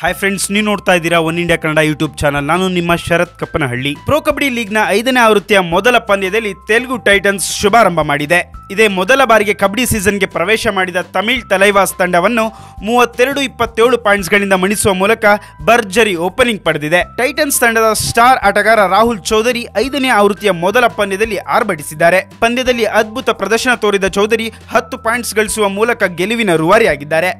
Hi friends ನೀವು ನೋಡ್ತಾ ಇದ್ದೀರಾ One India Kannada YouTube channel ನಾನು ನಿಮ್ಮ ಶರತ್ ಕಪ್ಪನಹಳ್ಳಿ. ಪ್ರೊ ಕಬಡ್ಡಿ ಲೀಗ್ನ ಐದನೇ ಆವೃತ್ತಿಯ ಮೊದಲ ಪಂದ್ಯದಲ್ಲಿ ತೆಲುಗು ಟೈಟನ್ಸ್ ಶುಭಾರಂಭ ಮಾಡಿದೆ. ಇದೇ ಮೊದಲ ಬಾರಿಗೆ ಕಬಡ್ಡಿ ಸೀಸನ್ಗೆ ಪ್ರವೇಶ ಮಾಡಿದ ತಮಿಳ್ ತಲೈವಾಸ್ ತಂಡವನ್ನು ಮೂವತ್ತೆರಡು ಇಪ್ಪತ್ತೇಳು ಪಾಯಿಂಟ್ಸ್ಗಳಿಂದ ಮಣಿಸುವ ಮೂಲಕ ಭರ್ಜರಿ ಓಪನಿಂಗ್ ಪಡೆದಿದೆ. ಟೈಟನ್ಸ್ ತಂಡದ ಸ್ಟಾರ್ ಆಟಗಾರ ರಾಹುಲ್ ಚೌಧರಿ ಐದನೇ ಆವೃತ್ತಿಯ ಮೊದಲ ಪಂದ್ಯದಲ್ಲಿ ಆರ್ಭಟಿಸಿದ್ದಾರೆ. ಪಂದ್ಯದಲ್ಲಿ ಅದ್ಭುತ ಪ್ರದರ್ಶನ ತೋರಿದ ಚೌಧರಿ ಹತ್ತು ಪಾಯಿಂಟ್ಸ್ ಗಳಿಸುವ ಮೂಲಕ ಗೆಲುವಿನ ರೂವಾರಿಯಾಗಿದ್ದಾರೆ.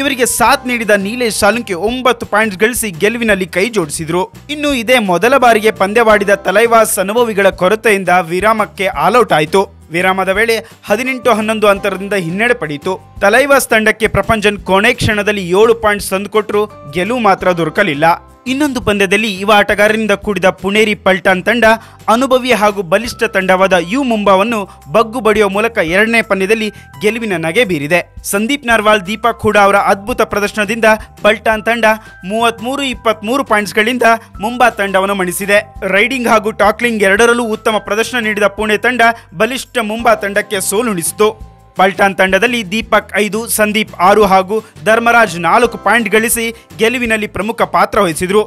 ಇವರಿಗೆ ಸಾಥ್ ನೀಡಿದ ನೀಲೇಶ್ ಸಾಲುಂಕೆ ಒಂಬತ್ತು ಪಾಯಿಂಟ್ಸ್ ಗಳಿಸಿ ಗೆಲುವಿನಲ್ಲಿ ಕೈ ಜೋಡಿಸಿದ್ರು. ಇನ್ನು ಇದೇ ಮೊದಲ ಬಾರಿಗೆ ಪಂದ್ಯವಾಡಿದ ತಲೈವಾಸ್ ಅನುಭವಿಗಳ ಕೊರತೆಯಿಂದ ವಿರಾಮಕ್ಕೆ ಆಲ್ಔಟ್ ಆಯಿತು. ವಿರಾಮದ ವೇಳೆ ಹದಿನೆಂಟು ಹನ್ನೊಂದು ಅಂತರದಿಂದ ಹಿನ್ನಡೆ ಪಡೆಯಿತು ತಲೈವಾಸ್ ತಂಡಕ್ಕೆ ಪ್ರಪಂಚನ್ ಕೊನೆ ಕ್ಷಣದಲ್ಲಿ ಏಳು ಪಾಯಿಂಟ್ಸ್ ತಂದುಕೊಟ್ರು. ಗೆಲುವು ಮಾತ್ರ ದೊರಕಲಿಲ್ಲ. ಇನ್ನೊಂದು ಪಂದ್ಯದಲ್ಲಿ ಯುವ ಆಟಗಾರರಿಂದ ಕೂಡಿದ ಪುಣೇರಿ ಪಲ್ಟಾನ್ ತಂಡ ಅನುಭವಿ ಹಾಗೂ ಬಲಿಷ್ಠ ತಂಡವಾದ ಯು ಮುಂಬಾವನ್ನು ಬಗ್ಗು ಬಡಿಯುವ ಮೂಲಕ ಎರಡನೇ ಪಂದ್ಯದಲ್ಲಿ ಗೆಲುವಿನ ನಗೆ ಬೀರಿದೆ. ಸಂದೀಪ್ ನರ್ವಾಲ್ ದೀಪಕ್ ಹೂಡಾ ಅವರ ಅದ್ಭುತ ಪ್ರದರ್ಶನದಿಂದ ಪಲ್ಟಾನ್ ತಂಡ ಮೂವತ್ಮೂರು, ಇಪ್ಪತ್ಮೂರು ಪಾಯಿಂಟ್ಸ್ಗಳಿಂದ ಮುಂಬಾ ತಂಡವನ್ನು ಮಣಿಸಿದೆ. ರೈಡಿಂಗ್ ಹಾಗೂ ಟಾಕ್ಲಿಂಗ್ ಎರಡರಲ್ಲೂ ಉತ್ತಮ ಪ್ರದರ್ಶನ ನೀಡಿದ ಪುಣೆ ತಂಡ ಬಲಿಷ್ಠ ಮುಂಬಾ ತಂಡಕ್ಕೆ ಸೋಲುಣಿಸಿತು. ಪಲ್ಟಾನ್ ತಂಡದಲ್ಲಿ ದೀಪಕ್ ಐದು, ಸಂದೀಪ್ ಆರು ಹಾಗೂ ಧರ್ಮರಾಜ್ ನಾಲ್ಕು ಪಾಯಿಂಟ್ ಗಳಿಸಿ ಗೆಲುವಿನಲ್ಲಿ ಪ್ರಮುಖ ಪಾತ್ರ ವಹಿಸಿದರು.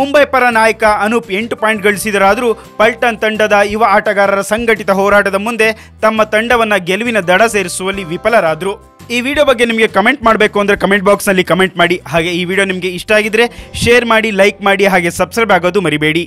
ಮುಂಬೈ ಪರ ನಾಯಕ ಅನೂಪ್ ಎಂಟು ಪಾಯಿಂಟ್ ಗಳಿಸಿದರಾದರೂ ಪಲ್ಟನ್ ತಂಡದ ಯುವ ಆಟಗಾರರ ಸಂಘಟಿತ ಹೋರಾಟದ ಮುಂದೆ ತಮ್ಮ ತಂಡವನ್ನು ಗೆಲುವಿನ ದಡ ಸೇರಿಸುವಲ್ಲಿ ವಿಫಲರಾದರು. ಈ ವಿಡಿಯೋ ಬಗ್ಗೆ ನಿಮಗೆ ಕಮೆಂಟ್ ಮಾಡಬೇಕು ಅಂದರೆ ಕಮೆಂಟ್ ಬಾಕ್ಸ್ನಲ್ಲಿ ಕಮೆಂಟ್ ಮಾಡಿ. ಹಾಗೆ ಈ ವಿಡಿಯೋ ನಿಮಗೆ ಇಷ್ಟ ಆಗಿದ್ರೆ ಶೇರ್ ಮಾಡಿ, ಲೈಕ್ ಮಾಡಿ, ಹಾಗೆ ಸಬ್ಸ್ಕ್ರೈಬ್ ಆಗೋದು ಮರಿಬೇಡಿ.